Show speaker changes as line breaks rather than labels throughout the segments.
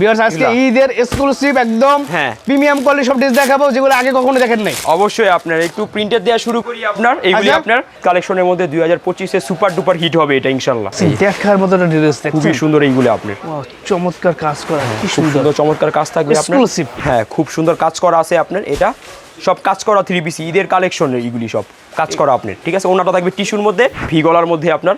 Viewers আজকে ঈদের exclusive একদম
হ্যাঁ।
প্রিমিয়াম কোয়ালিটি সব ড্রেস দেখাবো যেগুলো আগে কখনো দেখেন নাই।
অবশ্যই আপনার একটু প্রিন্টের দেওয়া শুরু করি আপনার এইগুলি
আচ্ছা।
আপনার কালেকশনের মধ্যে দুই হাজার সুপার ডুপার হিট হবে এটা ইনশাল্লাহ।
দেখার মতো ড্রেস
খুবই সুন্দর এইগুলি আপনার।
চমৎকার কাজ করা কি সুন্দর।
চমৎকার কাজ থাকবে আপনার। হ্যাঁ খুব সুন্দর কাজ করা আছে আপনার এটা সব কাজ করা থ্রি পিস ঈদের কালেকশন এইগুলি সব কাজ করা আপনার ঠিক আছে? ওনাটা থাকবে টিস্যুর মধ্যে ভি গলার মধ্যে আপনার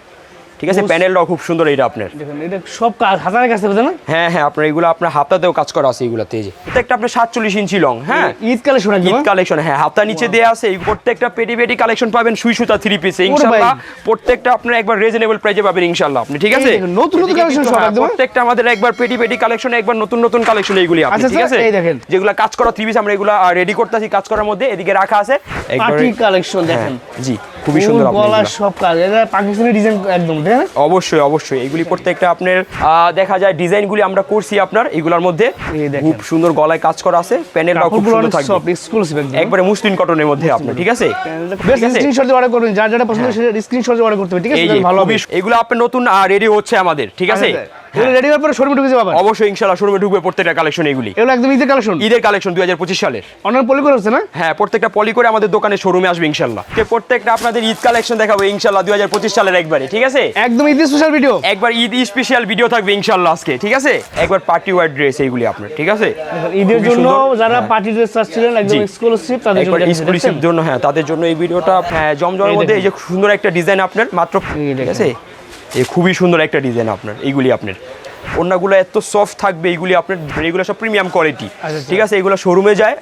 ঠিক আছে প্যানেলটাও খুব সুন্দর এটা আপনার।
এটা সব কাজ হাজারের কাছে বুঝলেন
হ্যাঁ হ্যাঁ আপনার এগুলো আপনার হাফতাতেও কাজ করা আছে এগুলোতে যে। এটা একটা আপনার সাতচল্লিশ ইঞ্চি লং হ্যাঁ?
ঈদ কালেকশন
ঈদ
হ্যাঁ?
কালেকশন হ্যাঁ হাফতা নিচে দেয়া আছে এই প্রত্যেকটা পেটি পেটি কালেকশন পাবেন সুই সুতা থ্রি পিসে ইনশাআল্লাহ প্রত্যেকটা আপনার একবার রিজনেবল প্রাইসে পাবেন ইনশাআল্লাহ আপনি ঠিক আছে?
নতুন নতুন সব
হ্যাঁ,
হ্যাঁ?
প্রত্যেকটা আমাদের একবার পেটি পেটি কালেকশন একবার নতুন নতুন কালেকশন এইগুলি আপনি
আচ্ছা,
ঠিক আছে?
এই দেখেন।
যেগুলো কাজ করা থ্রি পিস আমরা এগুলো রেডি করতেছি কাজ করার মধ্যে এদিকে রাখা আছে একবারে
কালেকশন
হ্যাঁ,
দেখেন।
জি খুবই সুন্দর আপনার
সব কাজ এটা পাকিস্তানি ডিজাইন একদম তাই
অবশ্যই অবশ্যই। এগুলি প্রত্যেকটা আপনার দেখা যায় ডিজাইনগুলি আমরা করছি আপনার এগুলোর মধ্যে
দেখেন।
খুব সুন্দর গলায় কাজ করা আছে প্যানেলটাও খুব সুন্দর থাকবে। একবারে মুসলিম কটনের মধ্যে আপনার ঠিক আছে?
স্ক্রিনশট দিয়ে অর্ডার করবেন যার যারা পছন্দ সেটা স্ক্রিনশট দিয়ে অর্ডার করতে হবে ঠিক আছে? ভালো
এগুলো আপনার নতুন রেডি হচ্ছে আমাদের ঠিক আছে?
এগুলো রেডি হওয়ার পরে শোরুমে ঢুকে
অবশ্যই ইনশাআল্লাহ শোরুমে ঢুকবে প্রত্যেকটা কালেকশন এগুলি।
এগুলো একদম ঈদের কালেকশন
ঈদের কালেকশন দুই হাজার পঁচিশ সালের।
অনার পলি করে হচ্ছে না?
হ্যাঁ প্রত্যেকটা পলি করে আমাদের দোকানে শোরুমে আসবে ইনশাল্লাহ কে প্রত্যেকটা আপনাদের ঈদ কালেকশন দেখাবো হাজার পঁচিশ সালের একবারে ঠিক আছে?
একদম ঈদ স্পেশাল ভিডিও
একবার ঈদ স্পেশাল ভিডিও থাকবে ইনশাল্লাহ আজকে ঠিক আছে? একবার পার্টি ওয়ার ড্রেস এইগুলি আপনার ঠিক আছে?
ঈদের জন্য যারা পার্টি ড্রেস চাচ্ছিলেন একদম এক্সক্লুসিভ তাদের জন্য
এক্সক্লুসিভ জন্য হ্যাঁ তাদের জন্য এই ভিডিওটা হ্যাঁ জমজমের মধ্যে এই যে সুন্দর একটা ডিজাইন আপনার মাত্র ঠিক আছে? এই খুবই সুন্দর একটা ডিজাইন আপনার এইগুলি আপনার। অন্যগুলো এত সফট থাকবে এইগুলি আপনার এগুলো সব প্রিমিয়াম কোয়ালিটি
আচ্ছা।
ঠিক আছে এগুলো শোরুমে যায়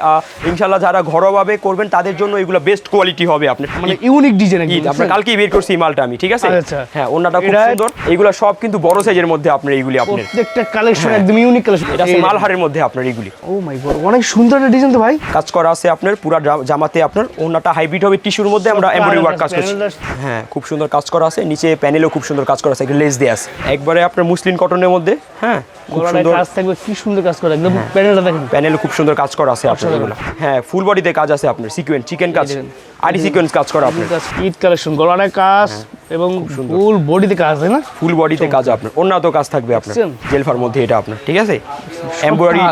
ইনশাল্লাহ যারা ঘরোয়াভাবে করবেন তাদের জন্য এগুলো বেস্ট কোয়ালিটি হবে আপনার।
মানে ইউনিক ডিজাইন
আপনার কালকেই বের করছি মালটা আমি ঠিক আছে?
আচ্ছা।
হ্যাঁ অন্যটা খুব সুন্দর। এইগুলো সব কিন্তু বড় সাইজের মধ্যে আপনার এইগুলি আপনার।
প্রত্যেকটা কালেকশন একদম ইউনিক কালেকশন
এটা মালহারের মধ্যে আপনার এইগুলি।
ও মাই গড অনেক সুন্দর একটা ডিজাইন তো ভাই।
কাজ করা আছে আপনার পুরা জামাতে আপনার ওনাটা হাইব্রিড হবে টিস্যুর মধ্যে আমরা এমব্রয়ডারি ওয়ার্ক কাজ করছি। হ্যাঁ খুব সুন্দর কাজ করা আছে নিচে প্যানেলও খুব সুন্দর কাজ করা আছে একটা লেস দেয়া আছে। একবারে আপনার মুসলিম কটনের মধ্যে হ্যাঁ খুব সুন্দর।
কাজ থাকবে কি সুন্দর কাজ করে একদম প্যানেলটা দেখেন।
প্যানেলও খুব সুন্দর কাজ করা আছে আপনার এগুলো। হ্যাঁ ফুল বডিতে কাজ আছে আপনার সিকোয়েন্স চিকেন কাজ
দেখেন।
সিকোয়েন্স কাজ করা আপনার।
কাজ কালেকশন কাজ এবং ফুল বডিতে কাজ তাই না?
ফুল বডিতে কাজ আপনার অন্যান্য কাজ থাকবে আপনার। জেলফার মধ্যে এটা আপনার ঠিক আছে? এমব্রয়ডারি।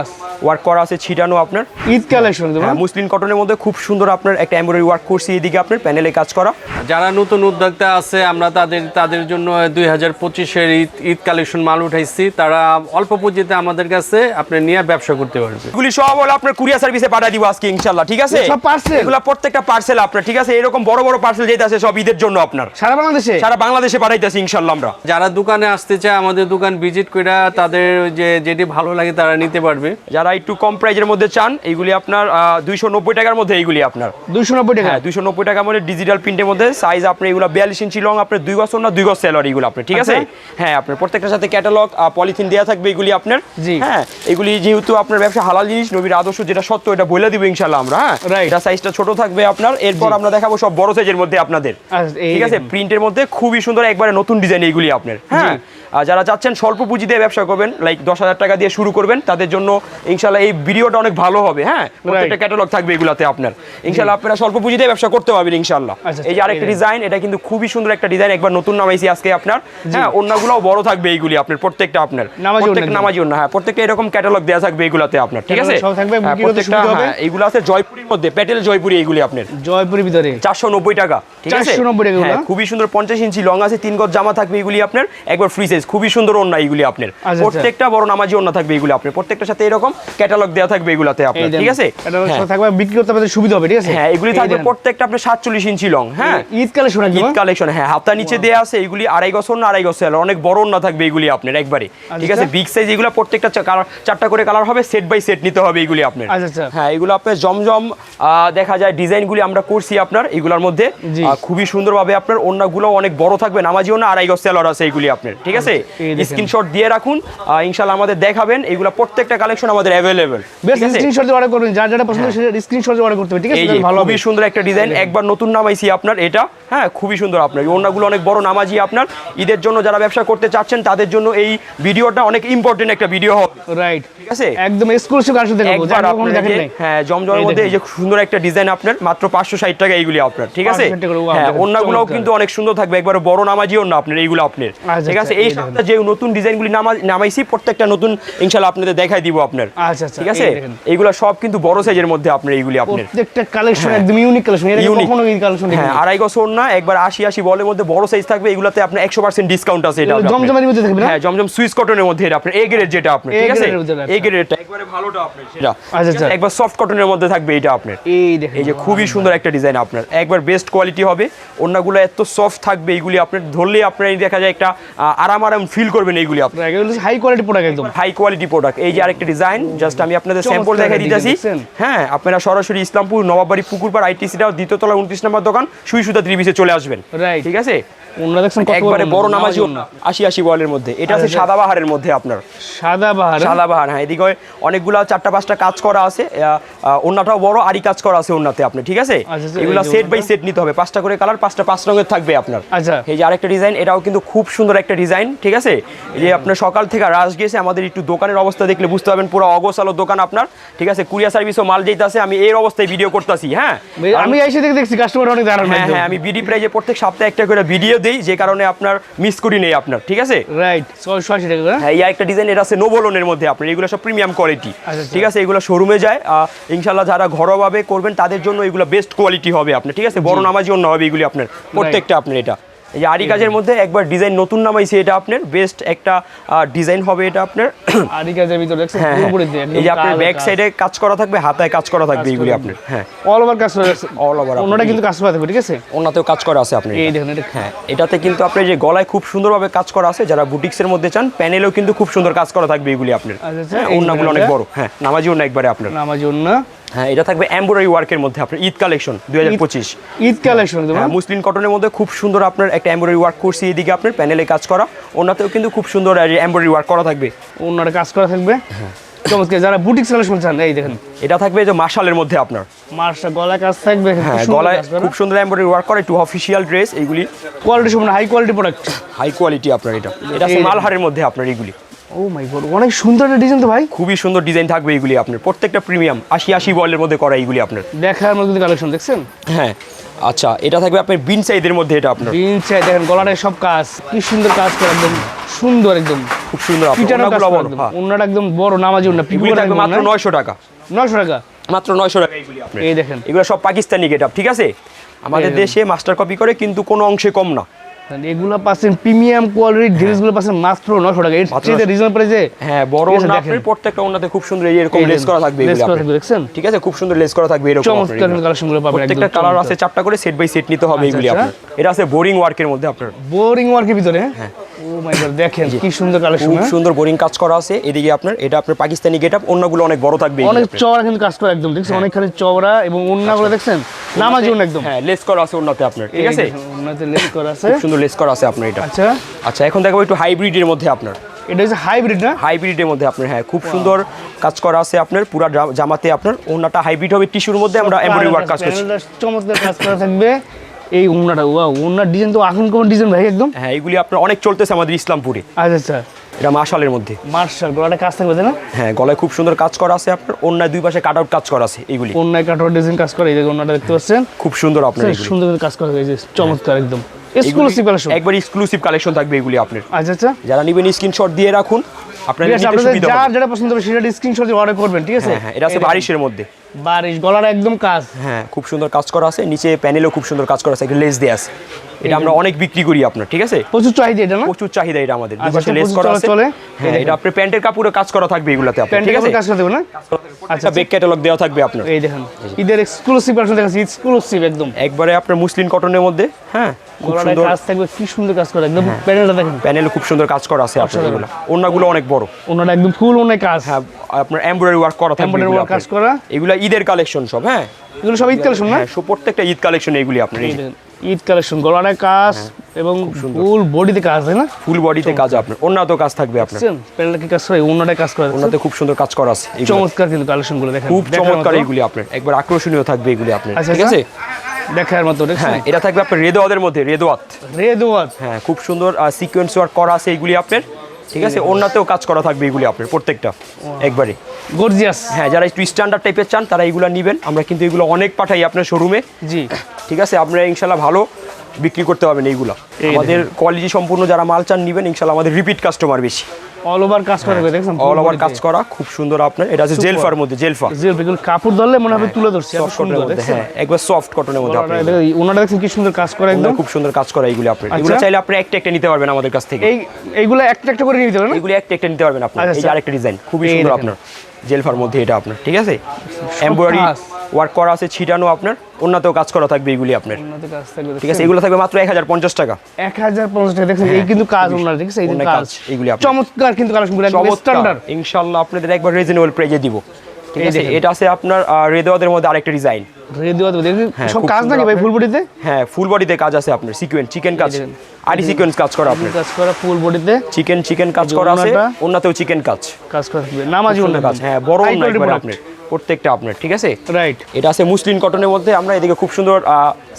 ওয়ার্ক করা আছে ছিটানো আপনার।
ঈদ কালেকশন
হ্যাঁ মুসলিম কটনের মধ্যে খুব সুন্দর আপনার একটা এমব্রয়ডারি ওয়ার্ক করছি এদিকে আপনার প্যানেলে কাজ করা।
যারা নতুন উদ্যোক্তা আছে আমরা তাদের তাদের জন্য দুই হাজার পঁচিশের ঈদ ঈদ কালেকশন মাল উঠাইছি। তারা অল্প পুঁজিতে আমাদের কাছে আপনি নিয়ে ব্যবসা করতে পারবে।
এগুলি সব হলো আপনার কুরিয়ার সার্ভিসে পাঠিয়ে দিব আজকে ইনশাল্লাহ ঠিক আছে?
সব parcel?
এগুলো প্রত্যেকটা পার্সেল আপনার ঠিক আছে? এরকম বড় বড় পার্সেল যেতে আছে সব ঈদের জন্য আপনার।
সারা বাংলাদেশে?
সারা বাংলাদেশে পাঠাইতেছি ইনশাল্লাহ আমরা।
যারা দোকানে আসতে চায় আমাদের দোকান ভিজিট করে তাদের যে যেটি ভালো লাগে তারা নিতে পারবে।
যারা একটু কম প্রাইজের মধ্যে চান এইগুলি আপনার দুইশো নব্বই টাকার মধ্যে এইগুলি আপনার।
দুইশো নব্বই টাকা?
হ্যাঁ দুইশো নব্বই টাকার মধ্যে ডিজিটাল প্রিন্টের মধ্যে সাইজ আপনার এগুলো বিয়াল্লিশ ইঞ্চি লং আপনার দুই গজ না দুই গজ সেলার এগুলো আপনার ঠিক আছে? হ্যাঁ আপনার প্রত্যেকটার সাথে ক্যাটালগ পলিথিন দেওয়া থাকবে এগুলি আপনার।
জি।
হ্যাঁ এগুলি যেহেতু আপনার ব্যবসা হালাল জিনিস নবীর আদর্শ যেটা সত্য এটা বলে দিব ইনশাল্লাহ আমরা হ্যাঁ. এটা সাইজটা ছোট থাকবে আপনার এরপর আমরা দেখাবো সব বড় সাইজের মধ্যে আপনাদের
আচ্ছা,
ঠিক আছে? প্রিন্টের মধ্যে খুবই সুন্দর একবারে নতুন ডিজাইন এইগুলি আপনার হ্যাঁ? যারা চাচ্ছেন স্বল্প পুঁজি দিয়ে ব্যবসা করবেন লাইক দশ হাজার টাকা দিয়ে শুরু করবেন তাদের জন্য ইনশাল্লাহ এই ভিডিওটা অনেক ভালো হবে হ্যাঁ? প্রত্যেকটা ক্যাটালগ থাকবে এগুলাতে আপনার। ইনশাল্লাহ আপনারা স্বল্প পুঁজি দিয়ে ব্যবসা করতে পারবেন ইনশাল্লাহ
আচ্ছা,
এই যে আরেকটা ডিজাইন এটা কিন্তু খুবই সুন্দর একটা ডিজাইন একবার নতুন নামাইছি আজকে আপনার। হ্যাঁ অন্যগুলোও বড় থাকবে এইগুলি আপনার প্রত্যেকটা আপনার।
ওড়না
নামাজি অন্য হ্যাঁ প্রত্যেকটা এরকম ক্যাটালগ দেওয়া থাকবে এগুলাতে আপনার ঠিক আছে? হ্যাঁ, প্রত্যেকটা হ্যাঁ এইগুলো আছে জয়পুরের মধ্যে প্যাটেল জয়পুরি এইগুলি আপনার।
জয়পুরের ভিতরে।
চারশো নব্বই টাকা ঠিক আছে?
490 টাকা
হ্যাঁ? খুবই সুন্দর পঞ্চাশ ইঞ্চি লং আছে তিন গজ জামা থাকবে এগুলি আপনার একবার ফ্রি সাইজ খুবই সুন্দর ওন্না এগুলি আপনার।
আচ্ছা।
প্রত্যেকটা বড় নামাজি ওন্না থাকবে এগুলি আপনার। প্রত্যেকটার সাথে এরকম ক্যাটালগ দেওয়া থাকবে এগুলাতে আপনার ঠিক আছে? হ্যাঁ।
থাকবে বিক্রি করতে আপনাদের সুবিধা হবে ঠিক আছে?
হ্যাঁ এগুলি থাকবে প্রত্যেকটা আপনার সাতচল্লিশ ইঞ্চি লং হ্যাঁ?
ঈদ কালেকশন
ঈদ কালেকশন হ্যাঁ হাফতা নিচে দেওয়া আছে এগুলি আড়াই গজ না আড়াই সেলার অনেক বড় না থাকবে এগুলি আপনার একবারে। ঠিক আছে?
আচ্ছা।
বিগ সাইজ এগুলো প্রত্যেকটা চারটা করে কালার হবে সেট বাই সেট নিতে হবে এগুলি আপনার।
আচ্ছা, আচ্ছা।
হ্যাঁ এগুলো আপনার জমজম দেখা যায় ডিজাইনগুলি আমরা করছি আপনার এগুলোর মধ্যে। খুবই সুন্দরভাবে আপনার অন্যগুলো অনেক বড় থাকবে নামাজিও না আড়াই গজ সেলার আছে এগুলি আপনার ঠিক আছে?
দেখেন।
স্ক্রিনশট দিয়ে রাখুন। আহ, ইনশাল্লাহ আমাদের দেখাবেন। এগুলো প্রত্যেকটা কালেকশন আমাদের
বেশ স্ক্রিনশট অর্ডার করবেন যার যেটা পছন্দ সেটা স্ক্রিনশট অর্ডার করতে হবে ঠিক আছে
এই যে
তাহলে ভালো
খুবই সুন্দর একটা ডিজাইন একবার নতুন নামাইছি আপনার এটা। হ্যাঁ খুবই সুন্দর আপনার। ওড়নাগুলো অনেক বড় নামাজি আপনার। ঈদের জন্য যারা ব্যবসা করতে চাচ্ছেন তাদের জন্য এই ভিডিওটা অনেক ইম্পর্টেন্ট একটা ভিডিও হবে।
রাইট
ঠিক আছে?
একদম এক্সক্লুসিভ কালেকশন দেখাবো। যারা কখনো দেখেন নাই।
হ্যাঁ জমজমের মধ্যে এই যে সুন্দর একটা ডিজাইন আপনার মাত্র পাঁচশো ষাট টাকা এইগুলি আপনার। ঠিক আছে?
560
হ্যাঁ কিন্তু অনেক সুন্দর থাকবে। একবার বড় নামাজিও না আপনার এইগুলো আপনার।
আচ্ছা,
ঠিক আছে?
আচ্ছা,
এই
এই
যে নতুন ডিজাইনগুলি নামাইছি প্রত্যেকটা নতুন আপনাদের দেখাই দিব আপনার।
আচ্ছা আচ্ছা
ঠিক আছে? এইগুলো সব কিন্তু বড় সাইজের মধ্যে আপনার এইগুলি আপনার।
প্রত্যেকটা কালেকশন একদম ইউনিক কালেকশন এর। কখনো এই কালেকশন
হ্যাঁ আড়াই গছর না একবার আশি আশি বলের মধ্যে বড় সাইজ থাকবে এগুলাতে আপনার একশো পার্সেন্ট ডিসকাউন্ট আছে এটা
জমজমের মধ্যে থাকবে না?
হ্যাঁ জমজম সুইস কটনের মধ্যে এটা আপনার এ গ্রেড যেটা আপনার ঠিক আছে? এ গ্রেডটা একবারে ভালোটা আপনার সেটা।
আচ্ছা, আচ্ছা।
একবার সফট কটনের মধ্যে থাকবে এটা আপনার।
এই দেখেন।
এই যে খুবই সুন্দর একটা ডিজাইন আপনার। একবার বেস্ট কোয়ালিটি হবে। অন্যগুলো এত সফট থাকবে এইগুলি আপনার ধরলে আপনার দেখা যায় একটা আরাম আরাম ফিল করবেন এইগুলি আপনার
হাই কোয়ালিটি প্রোডাক্ট একদম।
হাই কোয়ালিটি প্রোডাক্ট এই যে আরেকটা ডিজাইন জাস্ট আমি আপনাদের স্যাম্পল দেখাই দিতেছি। হ্যাঁ আপনারা সরাসরি ইসলামপুর নবাবাড়ি পুকুরপাড় আইটিসিটাও দ্বিতীয় তলা উনত্রিশ নম্বর দোকান সুই সুতা ত্রিবিশে চলে আসবেন. ঠিক আছে?
ওনারা দেখছেন
একবারে বড় নামাজি আশি আশি বলের মধ্যে। এটা আছে। সাদাবাহারের মধ্যে আপনার।
সাদা বাহার
সাদাবাহার হ্যাঁ। এদিকে অনেকগুলো চারটা পাঁচটা কাজ করা আছে। ওনাটাও বড় আরই কাজ করা আছে ওনাতে আপনি ঠিক আছে? এগুলো সেট বাই সেট নিতে হবে। পাঁচটা করে কালার পাঁচটা পাঁচ রঙের থাকবে আপনার।
আচ্ছা।
এই যে আরেকটা ডিজাইন এটাও কিন্তু খুব সুন্দর একটা ডিজাইন ঠিক আছে? এই যে আপনার সকাল থেকে রাশ গিয়েছে আমাদের একটু দোকানের অবস্থা দেখলে বুঝতে পারবেন পুরো অগোছালো দোকান আপনার ঠিক আছে? কুরিয়ার সার্ভিসও মাল যেতেছে আমি এর অবস্থায় ভিডিও করতেছি হ্যাঁ?
আমি এসে দেখছি কাস্টমার অনেক দাঁড়ানো
হ্যাঁ হ্যাঁ আমি বিডি প্রাইজে প্রত্যেক সপ্তাহে একটা করে ভিডিও দেই যে কারণে আপনার মিস করি নেই আপনার ঠিক আছে?
রাইট ছয়শো আশি টাকা হ্যাঁ?
হ্যাঁ এই একটা ডিজাইন এটা আছে নোবলনের মধ্যে আপনার এগুলো সব প্রিমিয়াম কোয়ালিটি
আচ্ছা।
ঠিক আছে? এগুলো শোরুমে যায় ইনশাল্লাহ যারা ঘরোয়াভাবে করবেন তাদের জন্য এগুলো বেস্ট কোয়ালিটি হবে আপনার ঠিক আছে? বড় নামাজি জন্য হবে এগুলি আপনার প্রত্যেকটা আপনার এটা। এই যে আরি কাজের মধ্যে একবার ডিজাইন নতুন নামাইছে এটা আপনার বেস্ট একটা ডিজাইন হবে এটা আপনার।
আদি কাজের ভিতরে দেখছেন
হ্যাঁ হ্যাঁ। এই যে আপনার ব্যাক সাইডে কাজ। করা থাকবে হাতায় কাজ করা থাকবে
করা
আপনার হ্যাঁ।
অল ওভার কাজ করে আছে।
অল ওভার
ওনারা কিন্তু কাজ করে থাকবে ঠিক আছে?
ওনাতেও কাজ করা আছে আপনার
এই দেখুন এটা
হ্যাঁ এটাতে কিন্তু আপনার যে গলায় খুব সুন্দরভাবে কাজ করা আছে যারা বুটিক্সের মধ্যে চান প্যানেলেও কিন্তু খুব সুন্দর কাজ করা থাকবে এগুলি আপনার।
আচ্ছা, আচ্ছা,
হ্যাঁ ওনাগুলো অনেক বড়। হ্যাঁ নামাজি ওনা একবারে আপনার।
নামাজি জন্য
হ্যাঁ এটা থাকবে এমব্রয়ডারি ওয়ার্কের মধ্যে আপনার ঈদ কালেকশন দুই হাজার পঁচিশ।
ঈদ কালেকশন
হ্যাঁ মুসলিম কটনের মধ্যে খুব সুন্দর আপনার একটা এমব্রয়ডারি ওয়ার্ক করছি এদিকে আপনার প্যানেলে কাজ করা। ওনাতেও কিন্তু খুব সুন্দর এমব্রয়ডারি ওয়ার্ক করা থাকবে।
ওনারা কাজ করা থাকবে।
হ্যাঁ।
চমৎকার যারা বুটিক কালেকশন চান এই দেখেন।
এটা থাকবে যে মার্শালের মধ্যে আপনার।
মার্শা গলায় কাজ থাকবে
হ্যাঁ গলায় খুব সুন্দর এমব্রয়ডারি ওয়ার্ক করে টু অফিসিয়াল ড্রেস এইগুলি।
কোয়ালিটি সম্পূর্ণ high quality product
high quality আপনার এটা। এটা মালহারের মধ্যে আপনার এইগুলি
ও মাই গড অনেক সুন্দর একটা ডিজাইন তো ভাই।
খুবই সুন্দর ডিজাইন থাকবে এইগুলি আপনার। প্রত্যেকটা প্রিমিয়াম আশি আশি বলের মধ্যে করা এইগুলি আপনার।
দেখার মতো কালেকশন দেখছেন?
হ্যাঁ আচ্ছা এটা থাকবে আপনার বিন সাইজের মধ্যে এটা আপনার।
বিন চাই দেখেন সব কাজ। কি সুন্দর কাজ করে একদম সুন্দর একদম।
খুব সুন্দর আপনার
করে
বড়
একদম।
হ্যাঁ।
বড় নামাজি ওনা
এগুলি থাকবে মাত্র নয়শো টাকা।
নশো টাকা?
মাত্র নয়শো টাকা এইগুলি আপনার।
এই দেখেন।
এগুলো সব পাকিস্তানি গেট ঠিক আছে? আমাদের দেশে মাস্টার কপি করে কিন্তু কোনো অংশে কম না।
এগুলো পাচ্ছেন প্রিমিয়াম কোয়ালিটির ড্রেসগুলো পাচ্ছেন মাত্র নশো টাকা। এর চেয়ে রিজনেবল প্রাইসে
হ্যাঁ বড় ওড়না আপনার প্রত্যেকটা ওড়নাতে খুব সুন্দর এই এরকম লেস করা থাকবে
লেস
এগুলি
করা থাকবে, দেখছেন?
ঠিক আছে খুব সুন্দর লেস করা থাকবে এরকম
চমৎকার কালেকশনগুলো পাবেন
প্রত্যেকটা কালার আছে চারটা করে সেট বাই সেট নিতে হবে এগুলি
আচ্ছা।
আপনার। এটা আছে বোরিং ওয়ার্কের মধ্যে আপনার।
বোরিং ওয়ার্কের ভিতরে? হ্যাঁ। ও মাই গড দেখেন কি সুন্দর কালেকশন
খুব সুন্দর বোরিং কাজ করা আছে। এদিকে আপনার এটা আপনার পাকিস্তানি গেট অন্যগুলো অনেক বড় থাকবে
অনেক চওড়া কিন্তু কাজ করে একদম দেখছেন? অনেকখানি চওড়া এবং ওন্নাগুলো দেখছেন? নামাজি একদম।
হ্যাঁ লেস করা আছে ওন্নাতে আপনার ঠিক আছে?
দেখুন, লেস করা আছে।
খুব সুন্দর লেস করা আছে আপনার এটা।
আচ্ছা।
আচ্ছা এখন দেখাবো একটু হাইব্রিডের মধ্যে আপনার।
এটা হচ্ছে হাইব্রিড না?
হাইব্রিডের মধ্যে আপনার হ্যাঁ খুব সুন্দর কাজ করা আছে আপনার পুরা জামাতে আপনার। ওনাটা হাইব্রিড হবে টিস্যুর মধ্যে আমরা এমব্রয়ডারি ওয়ার্ক কাজ করছি।
চমৎকার কাজ করা থাকবে। এই ওন্নাটা ওয়া ওন্নার ডিজাইন তো এখন কোন ডিজাইন ভাই একদম?
হ্যাঁ এগুলি আপনার অনেক চলতেছে আমাদের ইসলামপুরে।
আচ্ছা আচ্ছা।
এটা মার্শালের মধ্যে।
মার্শাল গলাটা কাজ থাকবে না?
হ্যাঁ গলায় খুব সুন্দর কাজ করা আছে আপনার অন্যায় দুই পাশে কাট আউট কাজ করা আছে এইগুলি
অন্যায় কাঠোর ডিজাইন কাজ করা এই যে অন্যটা দেখতে পাচ্ছেন?
খুব সুন্দর আপনার।
সুন্দর কাজ করা হয়েছে চমৎকার একদম। এক্সক্লুসিভ কালেকশন
একবার এক্সক্লুসিভ কালেকশন থাকবে এগুলি আপনার।
আচ্ছা আচ্ছা।
যারা নেবেন স্ক্রিনশট দিয়ে রাখুন আপনার
ঠিক আছে
নিতে
আপনাদের
সুবিধা
যার
হবে।
যেটা পছন্দ হবে সেটা স্ক্রিনশট দিয়ে অর্ডার করবেন ঠিক আছে?
হ্যাঁ হ্যাঁ এটা আছে বারিশের মধ্যে।
বারিশ গলাটা একদম কাজ।
হ্যাঁ খুব সুন্দর কাজ করা আছে নিচে প্যানেলও খুব সুন্দর কাজ করা আছে একটা লেস দেয়া আছে। এটা আমরা অনেক বিক্রি করি আপনার ঠিক আছে?
প্রচুর চাহিদা এটা না?
প্রচুর চাহিদা এটা আমাদের
আচ্ছা,
দুপাশে
আচ্ছা,
লেস করা আছে। হ্যাঁ এটা আপনার প্যান্টের কাপড়ে কাজ করা থাকবে এগুলাতে আপনার ঠিক আছে?
কাজ করতে না?
আচ্ছা ক্যাটালগ দেওয়া থাকবে আপনার।
এই দেখেন ঈদের এক্সক্লুসিভ কালেকশন দেখাচ্ছি এক্সক্লুসিভ একদম।
একবারে আপনার মুসলিম কটনের মধ্যে হ্যাঁ?
গলাটায়
হ্যাঁ।
কাজ থাকবে কি সুন্দর কাজ করে একদম প্যানেলটা দেখেন।
প্যানেলে খুব সুন্দর কাজ করা আছে আপনার এগুলো। ওনাগুলো অনেক বড়।
ওনারা একদম ফুল অনেক কাজ।
হ্যাঁ আপনার এমব্রয়ডারি ওয়ার্ক করা থাকবে
এমব্রয়ডারি ওয়ার্ক কাজ করা।
এগুলো ঈদের কালেকশন সব হ্যাঁ?
এগুলো সব ঈদ কালেকশন না?
সব প্রত্যেকটা ঈদ কালেকশন এগুলি আপনার
ঈদ কালেকশন গলাটায় কাজ এবং ফুল বডিতে কাজ তাই না?
ফুল বডিতে কাজ আপনার অন্যত কাজ থাকবে আপনার।
প্যানেলটা কি কাজ করে? কাজ করে
খুব সুন্দর কাজ করা আছে এগুলো।
চমৎকার কিন্তু দেখেন
খুব চমৎকার
মতো।
এইগুলি আপনার। একবার আকর্ষণীয় থাকবে এগুলি আপনার
আচ্ছা,
ঠিক আছে?
দেখার মতো
হ্যাঁ এটা থাকবে আপনার রেদোয়াদের মধ্যে রেদোয়াত।
ওয়াট
হ্যাঁ খুব সুন্দর সিকোয়েন্স ওয়ার্ক করা আছে এগুলি আপনার ঠিক আছে? অন্যতেও কাজ করা থাকবে এগুলি আপনার প্রত্যেকটা একবারে।
গর্জিয়াস।
হ্যাঁ যারা একটু স্ট্যান্ডার্ড টাইপের চান তারা এগুলো নেবেন। আমরা কিন্তু এগুলো অনেক পাঠাই আপনার শোরুমে
জি।
ঠিক আছে? আপনারা ইনশাল্লাহ ভালো বিক্রি করতে পারবেন এইগুলা
এই
আমাদের কোয়ালিটি সম্পূর্ণ যারা মাল চান নিবেন ইনশাল্লাহ আমাদের রিপিট কাস্টমার বেশি।
অল ওভার কাজ করে দেখছেন?
অল ওভার কাজ করা খুব সুন্দর আপনার। এটা আছে জেলফার মধ্যে জেলফা
যে এগুলো কাপড় ধরলে মনে হবে তুলে ধরছে এত সুন্দর
হ্যাঁ একবার সফট কটনের মধ্যে আপনি
ওনাটা দেখছেন কি সুন্দর কাজ করা একদম?
খুব সুন্দর কাজ করা এগুলো আপনি
আচ্ছা।
এগুলো চাইলে আপনি একটা একটা নিতে পারবেন আমাদের কাছ থেকে।
এই এইগুলো একটা একটা করে নিতে হবে না
এগুলি একটা একটা নিতে পারবেন আপনি।
আচ্ছা,
এই
আচ্ছা।
আরেকটা ডিজাইন খুবই সুন্দর আপনার। জেলফার মধ্যে এটা আপনার ঠিক আছে? এমব্রয়ডারি ওয়ার্ক করা আছে ছিটানো আপনার অন্যতেও কাজ করা থাকবে এগুলি আপনার।
ওনাদের কাজ থাকবে
ঠিক আছে এগুলো থাকবে মাত্র এক হাজার পঞ্চাশ টাকা।
এক হাজার পঞ্চাশ টাকা দেখছেন এই কিন্তু কাজ ওনার ঠিক আছে? এই কাজ।
এগুলি আপনার।
চমৎকার কিন্তু কালেকশনগুলো স্ট্যান্ডার্ড
ইনশাল্লাহ আপনাদের একবার রিজনেবল প্রাইজে দিব। ঠিক আছে? এটা আছে আপনার রেদওয়াদের মধ্যে আরেকটা ডিজাইন
রেডি দেওয়া দেবে দেখছেন
হ্যাঁ,
সব কাজ নাকি ভাই ফুল বডিতে
হ্যাঁ ফুল বডিতে কাজ আছে আপনার সিকোয়েন্স চিকেন কাজ।
দেখেন।
সিকোয়েন্স কাজ করা আপনার।
কাজ করা ফুল বডিতে
চিকেন চিকেন কাজ করা আছে। চিকেন কাজ।
কাজ করা থাকবে। নামাজি
সুন্দর কাজ। হ্যাঁ বড় একবারে আপনার প্রত্যেকটা আপনার ঠিক আছে?
রাইট
এটা আছে মুসলিম কটনের মধ্যে আমরা এদিকে খুব সুন্দর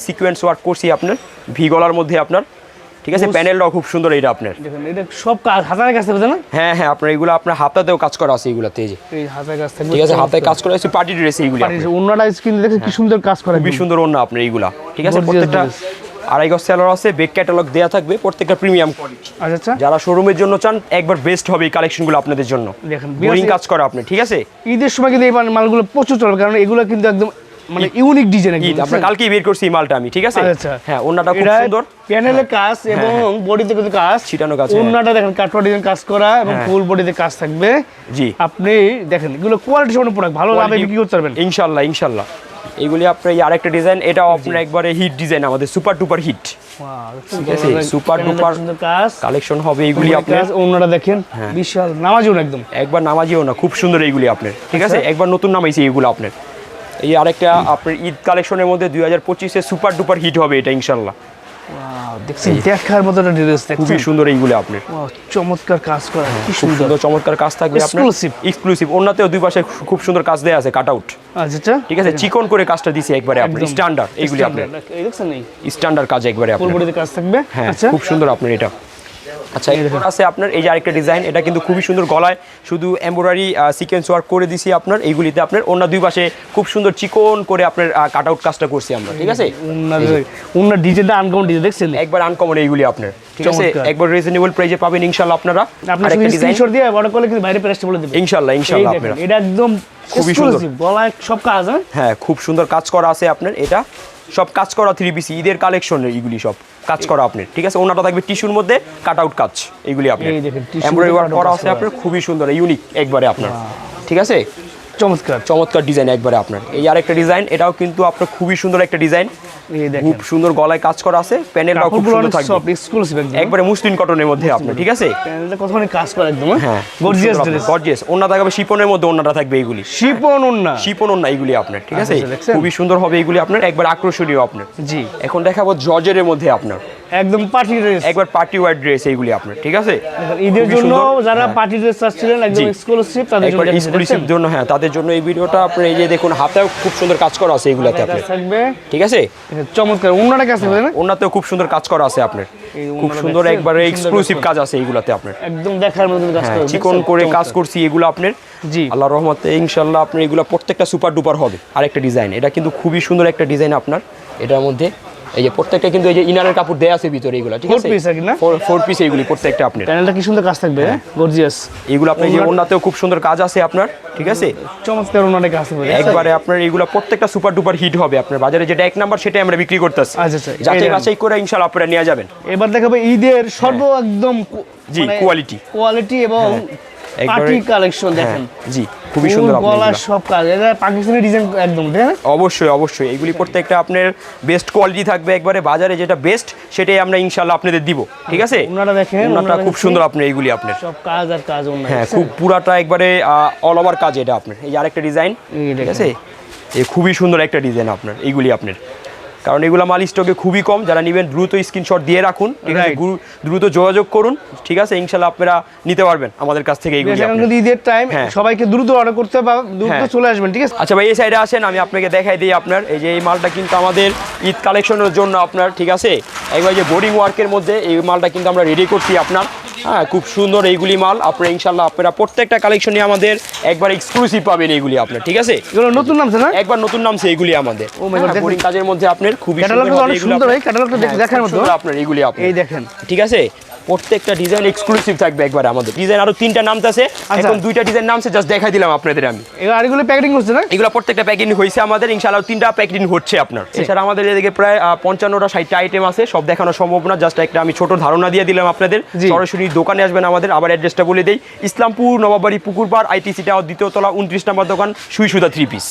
সিকোয়েন্স ওয়ার্ক করছি আপনার ভি গলার মধ্যে আপনার। ঠিক আছে প্যানেলটাও খুব সুন্দর এটা আপনার।
এটা সব কাজ হাতার কাজ থাকবে না?
হ্যাঁ হ্যাঁ আপনার এগুলো আপনার হাতাতেও কাজ করা আছে এগুলোতে এই যে।
এই হাতার কাজ থাকবে
ঠিক আছে হাতায় কাজ। করা আছে পার্টি ড্রেস এইগুলো
কি সুন্দর কাজ করে
খুবই সুন্দর আপনার এইগুলা। ঠিক আছে প্রত্যেকটা আড়াই গজ সেলার আছে বেক ক্যাটালগ দেওয়া থাকবে প্রত্যেকটা প্রিমিয়াম
আচ্ছা আচ্ছা।
যারা শোরুমের জন্য চান একবার বেস্ট হবে এই কালেকশনগুলো আপনাদের জন্য।
দেখেন,
বোরিং কাজ করা আপনি ঠিক আছে?
ঈদের সময় কিন্তু এই মালগুলো প্রচুর চলবে কারণ এগুলো কিন্তু একদম মানে ইউনিক ডিজাইন
আপনার কালকেই বের করছি মালটা আমি ঠিক আছে?
আচ্ছা।
হ্যাঁ অন্যটা খুব সুন্দর।
প্যানেলে কাজ এবং বডিতে কিন্তু কাজ।
ছিটানো কাজ, হ্যাঁ।
ওন্নাটা দেখেন কাটওয়া ডিজাইন কাজ করা এবং
হ্যাঁ।
ফুল বডিতে কাজ থাকবে।
জি।
আপনি দেখেন এগুলো কোয়ালিটি প্রোডাক্ট ভালো লাভে বিক্রি করতে পারবেন।
ইনশাল্লাহ ইনশাল্লাহ। এইগুলি আপনার এই আরেকটা ডিজাইন এটাও আপনার একবারে হিট ডিজাইন আমাদের সুপার টুপার হিট ঠিক আছে, কালেকশন হবে এইগুলি আপনার।
দেখেন
হ্যাঁ।
বিশাল নামাজিও না একদম।
একবার নামাজিও না খুব সুন্দর এইগুলি আপনার ঠিক আছে?
আচ্ছা।
একবার নতুন নামাইছি এইগুলো আপনার। এই আরেকটা আপনার ঈদ কালেকশনের মধ্যে দুই হাজার পঁচিশে সুপার ডুপার হিট হবে এটা ইনশাল্লাহ
Wow, দেখার মতো একটা ড্রেস
খুবই সুন্দর এইগুলো আপনার।
চমৎকার কাজ করা কি সুন্দর।
সুন্দর চমৎকার কাজ থাকবে এক্সক্লুসিভ দুই পাশে খুব সুন্দর কাজ আছে কাট আউট
আচ্ছা
ঠিক আছে চিকন করে কাজটা দিছি একবারে
একদম।
স্ট্যান্ডার্ড এইগুলি আপনার।
দেখছেন
স্ট্যান্ডার্ড কাজ একবারে আপনার।
কাজ থাকবে?
হ্যাঁ
আচ্ছা।
খুব সুন্দর আপনার এটা। আচ্ছা এরপর আছে আপনার এই যে আরেকটা ডিজাইন এটা কিন্তু খুবই সুন্দর গলায় শুধু এমব্রয়ডারি সিকোয়েন্স ওয়ার্ক করে দিছি আপনার এইগুলিতে আপনার অন্য দুই পাশে খুব সুন্দর চিকন করে আপনার কাট আউট কাজটা করছি আমরা ঠিক আছে?
ওনার ডিজাইনটা আনকমন ডিজাইন দেখছেন?
একবার আনকমন এইগুলি আপনার ঠিক আছে? একবার রিজনেবল প্রাইজে পাবেন ইনশাল্লাহ আপনারা।
আপনি
আরেকটা ডিজাইন
স্ক্রিনশট দিয়ে অর্ডার করলে কিন্তু বাইরে প্রাইসটা বলে দেবেন।
ইনশাল্লাহ
দেখেন,
আপনারা।
এটা একদম
খুবই সুন্দর।
গলায় সব কাজ হ্যাঁ?
হ্যাঁ খুব সুন্দর কাজ করা আছে আপনার এটা। সব কাজ করা থ্রি পিসি ঈদের কালেকশনের এইগুলি সব। কাজ করা আপনি ঠিক আছে? ওনাটা থাকবে টিস্যুর মধ্যে কাট আউট কাজ এইগুলি
tissue
এমব্রয়ডারি ওয়ার্ক করা আছে আপনার খুবই সুন্দর ইউনিক একবারে আপনার ঠিক আছে?
চমৎকার।
চমৎকার ডিজাইন একবারে আপনার। এই আরেকটা ডিজাইন এটাও কিন্তু আপনার খুবই সুন্দর একটা ডিজাইন খুব সুন্দর গলায় কাজ করা আছে প্যানেলটাও খুব সুন্দর থাকবে।
এক্সক্লুসিভ
একবারে মুসলিম কটনের মধ্যে আপনার ঠিক আছে?
প্যানেলটা কতখানি কাজ করা একদম
হ্যাঁ?
গর্জিয়াস ড্রেস
গর্জিয়াস ওন্না থাকবে শিপনের মধ্যে ওন্নাটা থাকবে এইগুলি।
শিপন ওন্না
শিপন ওন্না এইগুলি আপনার ঠিক আছে?
আচ্ছা,
খুবই সুন্দর হবে এইগুলি আপনার একবার আকর্ষণীয় আপনার।
জি।
এখন দেখাবো জর্জের মধ্যে আপনার।
একদম পার্টি ড্রেস
একবার পার্টি ওয়ার ড্রেস এইগুলি আপনার ঠিক আছে?
ঈদের জন্য যারা পার্টি ড্রেস চাচ্ছিলেন একদম এক্সক্লুসিভ তাদের জন্য
এক্সক্লুসিভ জন্য হ্যাঁ তাদের জন্য এই ভিডিওটা আপনার এই যে দেখুন হাতেও খুব সুন্দর কাজ করা আছে এইগুলাতে
কাজ
আপনার।
থাকবে।
ঠিক আছে?
চমৎকার ওন্নাটা কাজ থাকবে না
ওনাতেও খুব সুন্দর কাজ করা আছে আপনার। খুব সুন্দর? একবারে এক্সক্লুসিভ
কাজ
আছে এইগুলাতে আপনার।
একদম দেখার মতো কাজ
হ্যাঁ
করে
চিকন করে কাজ করছি এগুলো আপনার।
জি।
আল্লাহ রহমতে ইনশাল্লাহ আপনার এগুলো প্রত্যেকটা সুপার ডুপার হবে। আরেকটা ডিজাইন এটা কিন্তু খুবই সুন্দর একটা ডিজাইন আপনার। এটার মধ্যে এই যে প্রত্যেকটা কিন্তু এই যে ইনারের কাপড় দেয়া আছে ভিতরে এগুলো ঠিক আছে?
কি না?
ফোর পিস এইগুলি প্রত্যেকটা আপনার।
প্যানেলটা কি সুন্দর কাজ থাকবে গর্জিয়াস
এগুলো আপনি যে ওনাতেও খুব সুন্দর কাজ আছে আপনার ঠিক আছে?
চমৎকার ওন্নাটা কাজ থাকবে
একবারে আপনার এগুলো প্রত্যেকটা সুপার ডুপার হিট হবে আপনার বাজারে যেটা এক নাম্বার সেটাই আমরা বিক্রি করতেছি।
আচ্ছা, আচ্ছা,
যাচাই বাছাই করে ইনশাল্লাহ আপনারা নিয়ে যাবেন।
এবার দেখাবো ঈদের সর্ব একদম
জি, কোয়ালিটি
কোয়ালিটি এবং পার্টি কালেকশন দেখেন
হ্যাঁ, জি। খুবই সুন্দর
গলার সব কাজ। এটা পাকিস্তানি ডিজাইন একদম তাই না?
অবশ্যই অবশ্যই। এগুলি প্রত্যেকটা আপনার বেস্ট কোয়ালিটি থাকবে। একবারে বাজারে যেটা বেস্ট সেটাই আমরা ইনশাআল্লাহ আপনাদের দিব। ঠিক আছে?
ওনারা দেখেন, ওনারা
খুব সুন্দর আপনি এইগুলি আপনার।
সব কাজ আর কাজ ওনারা
হ্যাঁ খুব পুরাটা একবারে অল ওভার কাজ এটা আপনার। এই আরেকটা ডিজাইন ঠিক আছে? এই খুবই সুন্দর একটা ডিজাইন আপনার এইগুলি আপনার। কারণ এগুলো মাল স্টকে খুবই কম যারা নেবেন দ্রুত স্ক্রিনশট দিয়ে রাখুন ঠিক আছে দ্রুত যোগাযোগ করুন ঠিক আছে ইনশাল্লাহ আপনারা নিতে পারবেন আমাদের কাছ থেকে এইগুলি
ঈদের টাইম
হ্যাঁ।
সবাইকে দ্রুত অর্ডার করতে হবে দ্রুত
হ্যাঁ।
চলে আসবেন ঠিক আছে?
আচ্ছা ভাই এই সাইডে আসেন আমি আপনাকে দেখাই দিই আপনার এই যে এই মালটা কিন্তু আমাদের ঈদ কালেকশনের জন্য আপনার ঠিক আছে? একবার যে বোর্ডিং ওয়ার্কের মধ্যে এই মালটা কিন্তু আমরা রেডি করছি আপনার। হ্যাঁ খুব সুন্দর এইগুলি মাল। আপনারা ইনশাল্লাহ আপনারা প্রত্যেকটা কালেকশনই আমাদের একবার এক্সক্লুসিভ পাবেন এইগুলি আপনার ঠিক আছে?
এগুলো নতুন নামছে না?
একবার নতুন নামছে এইগুলি আমাদের। হ্যাঁ, কাজের মধ্যে আপনার খুবই সুন্দর এগুলো
সুন্দর
আপনার। হ্যাঁ,
দেখার মতো।
এইগুলি আপনি
এই দেখেন।
ঠিক আছে? প্রত্যেকটা ডিজাইন এক্সক্লুসিভ থাকবে একবার আমাদের। ডিজাইন আরও তিনটা নামতেছে
আচ্ছা।
এখন দুইটা ডিজাইন নামছে জাস্ট দেখাই দিলাম আপনাদের আমি।
এগুলো আর এগুলো প্যাকেটিং হচ্ছে না?
এগুলো প্রত্যেকটা প্যাকেটিং হয়েছে আমাদের ইনশাআল্লাহ তিনটা প্যাকেটিং হচ্ছে আপনার। এছাড়া আমাদের এদিকে প্রায় পঞ্চান্নটা ষাটটা আইটেম আছে সব দেখানো সম্ভব না জাস্ট একটা আমি ছোট ধারণা দিয়ে দিলাম আপনাদের। সরাসরি দোকানে আসবেন আমাদের আবার অ্যাড্রেসটা বলে দেই। ইসলামপুর নবাবাড়ি পুকুরপাড় আইটিসি টাওয়ার দ্বিতীয় তলা উনত্রিশ নম্বর দোকান সুই সুতা থ্রি পিস